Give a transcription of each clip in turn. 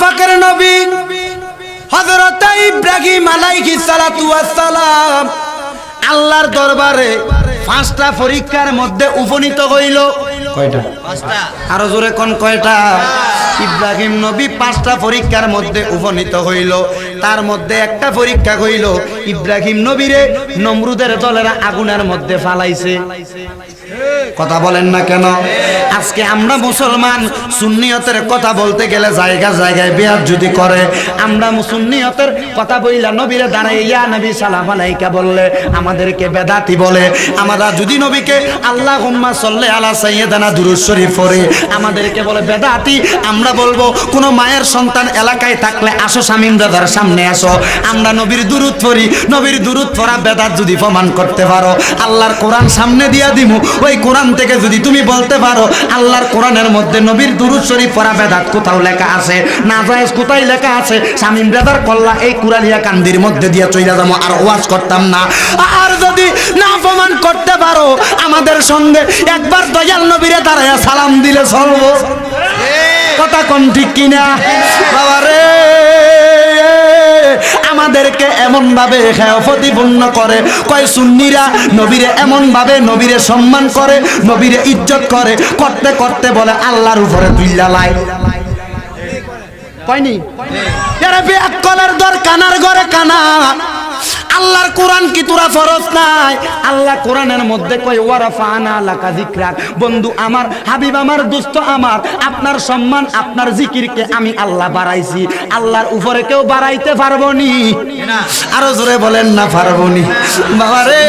ফাকের নবী হযরত ইব্রাহিম আলাইহিস সালাতু ওয়াস সালাম আল্লাহর দরবারে পাঁচটা পরীক্ষার মধ্যে উপনীত হইল। কয়টা? আরও জোরে কোন কয়টা? ইব্রাহিম নবী পাঁচটা পরীক্ষার মধ্যে উপনীত হইল। তার মধ্যে একটা পরীক্ষা হইল ইব্রাহিম নবীরে নমরুদের দলেরা আগুনের মধ্যে ফালাইছে। কথা বলেন না কেন? আজকে আমরা মুসলমান, সুন্নিয়তের কথা বলতে গেলে জায়গা জায়গায় বেয়ার যদি করে, আমরা সুন্নিয়তের কথা বইলা নবীরে দাঁড়াই ইয়া নবী, সালাম আলাইকা বললে আমাদেরকে বেদাতি বলে। আমরা যদি নবীকে আল্লাহ হুম্মা সাল্লে আলা সাইয়্যিদানা দুরূদ শরীফ পড়ে, আমাদেরকে বলে বেদাতি। আমরা বলব, কোনো মায়ের সন্তান এলাকায় থাকলে আসো শামীম দাদার সামনে আসো। আমরা নবীর দুরুদ পড়ি, নবীর দুরুদ পড়া বেদাত যদি প্রমাণ করতে পারো, আল্লাহর কোরআন সামনে দিয়া দিমু, ওই কোরআন থেকে যদি তুমি বলতে পারো আল্লাহর কোরআনের মধ্যে নবীর দুরুদ শরীফ পড়া বেদাত কোথাও লেখা আছে না জায়েজ কোথায় লেখা আছে শামীম দাদার কল্লা এই কুরালিয়া কান্দির মধ্যে দিয়া চইলা যাব আর ওয়াজ করতাম না। আর যদি না প্রমাণ করতে পারো আমাদের সঙ্গে একবার দয়াল নবীরে দাঁড়ায় সালাম দিলে চলবো। কথা কোন ঠিক কিনা? বাবারে আমাদেরকে এমন ভাবে প্রতিপূর্ণ করে। কয় সুন্নিরা নবীরে এমন ভাবে নবীরে সম্মান করে, নবীরে ইজ্জত করে, করতে করতে বলে আল্লাহর উপরে তুইলা লাই। কয়নি? এরা বেয়াক কলার দর কানার ঘরে কানা। আল্লাহর কোরআন কি তোরা ফরজ নাই? আল্লাহ কোরআনের মধ্যে কয় ওয়ারাফানা লাকা যিকরাক। বন্ধু, আমার হাবিব, আমার দোস্ত আমার, আপনার সম্মান, আপনার জিকিরকে আমি আল্লাহ বাড়াইছি। আল্লাহর উপরে কেউ বাড়াইতে পারব নি। আরও জোরে বলেন না, পারব নি। বাবারে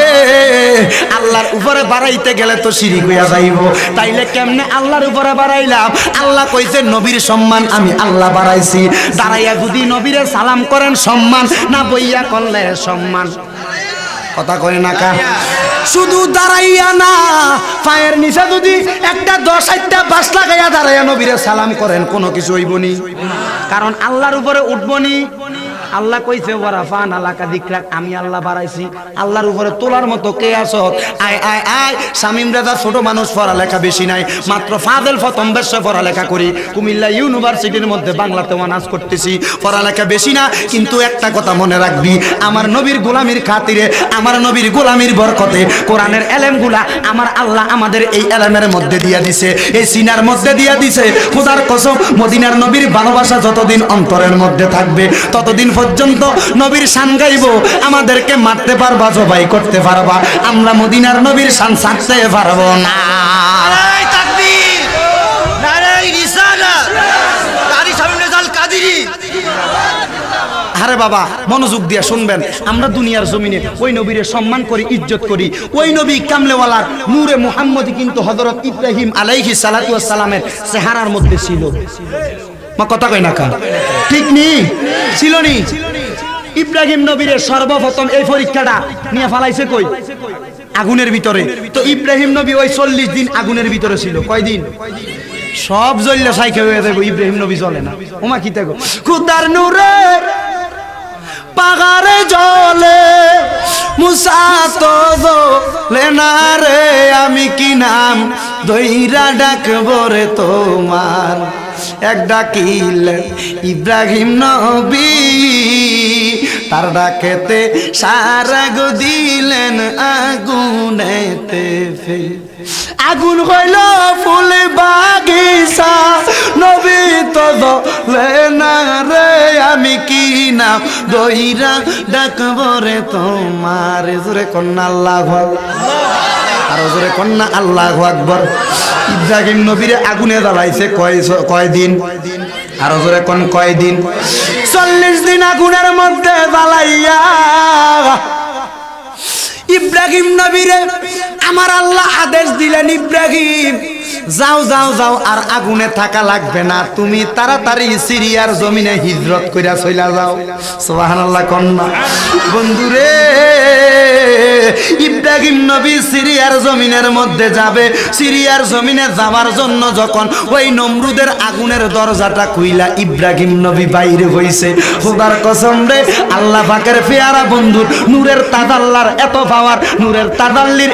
আল্লাহর উপরে বাড়াইতে গেলে তো শিরিক হইয়া যাইব। তাইলে কেমনে আল্লাহর উপরে বাড়াইলাম? আল্লাহ কইছে, নবীর সম্মান আমি আল্লাহ বাড়াইছি। দাঁড়াইয়া যদি নবীরে সালাম করেন, সম্মান, না বইয়া করলে সম্মান। কথা কয় না কা? শুধু দাঁড়াইয়া না, পায়ের নিচে যদি একটা দশ, আটটা বাস লাগাইয়া দাঁড়াইয়া নবীরে সালাম করেন, কোনো কিছু হইবনি। কারণ আল্লাহর উপরে উঠবনি। আল্লাহ কইছে ওয়ারাফান আলাকা দিকরাক আমি আল্লাহ বাড়াইছি। আল্লাহর উপরে তোলার মতো কে আছো? আয় আয় আয়। শামিম রাজা ছোট মানুষ, পড়ালেখা বেশি নাই। মাত্র ফাদেল ফতম বেশে পড়ালেখা করি। কুমিল্লা ইউনিভার্সিটির মধ্যে বাংলাতে অনার্স করতেছি। পড়ালেখা বেশি না, কিন্তু একটা কথা মনে রাখবি। আমার নবীর গোলামির খাতিরে, আমার নবীর গোলামির বরকতে কোরআনের এলেমগুলা আমার আল্লাহ আমাদের এই এলেমের মধ্যে দিয়া দিছে। এই সিনার মধ্যে দিয়া দিছে। খোদার কসম, মদিনার নবীর ভালোবাসা যতদিন অন্তরের মধ্যে থাকবে, ততদিন পর্যন্ত নবীর শান গাইব। আমাদেরকে মারতে পারবা জবাই করতে পারবা। আমরা মদিনার নবীর শান ছাড়তে পারব না। আরে বাবা মনোযোগ দিয়া শুনবেন। আমরা দুনিয়ার জমিনে ওই নবীরে সম্মান করি ইজ্জত করি। ওই নবী কামলেওয়ালার নূরে মুহাম্মদি কিন্তু হযরত ইব্রাহিম আলাইহি সালাতু ওয়াস সালামের চেহারার মধ্যে ছিল। মা কথা কই না কা? ঠিক নি? ছিল নি ইব্রাহিম নবীরে সর্বপ্রথম এই পরীক্ষাটা নিয়ে ফালাইছে কই? আগুনের ভিতরে। তো ইব্রাহিম নবী ওই চল্লিশ দিন আগুনের ভিতরে ছিল। কয়দিন? সব জ্বললে সাইকে হয়ে যাব ইব্রাহিম নবী জ্বলে না। ওমা কি দেখো খুদার নূরে পাগারে জলে মুসা তো জ্বলে না রে, আমি কি নাম দইরা ডাকবো রে তোমার? এক ডাকিল ইব্রাহিম নবী, তার ডাকেতে সারা গো দিলেন আগুনেতে আগুন হইল ফুল বাগিচা, নবী তো না রে, আমি কি নাম দইরা ডাকব রে তোমার? জোরে কন্যা, আল্লাহ আর জোরে কন্যা আল্লাহ আকবর। ইব্রাহিম নবীরে আগুনে জ্বালাইছে কয় কয়দিন আর জোরে কোন কয়দিন চল্লিশ দিন আগুনের মধ্যে জ্বালাইয়া ইব্রাহিম নবীরে আমার আল্লাহ আদেশ দিলেন, ইব্রাহিম, যাও যাও যাও, আর আগুনে থাকা লাগবে না। তুমি তাড়াতাড়ি সিরিয়ার জমিনে হিজরত কইরা চইলা যাও। সুবহানাল্লাহ কন্যা। বন্ধুরে ইব্রাহিম নবী সিরিয়ার জমিনের মধ্যে যাবে। সিরিয়ার জমিনে যাওয়ার জন্য যখন ওই নমরুদের আগুনের দরজাটা খুইলা ইব্রাহিম নবী বাইরে হইছে। খোদার কসম রে, আল্লাহ পাকের পেয়ারা বন্ধুর, নূরের তাদাল্লার এত পাওয়ার নূরের তাদাল্লির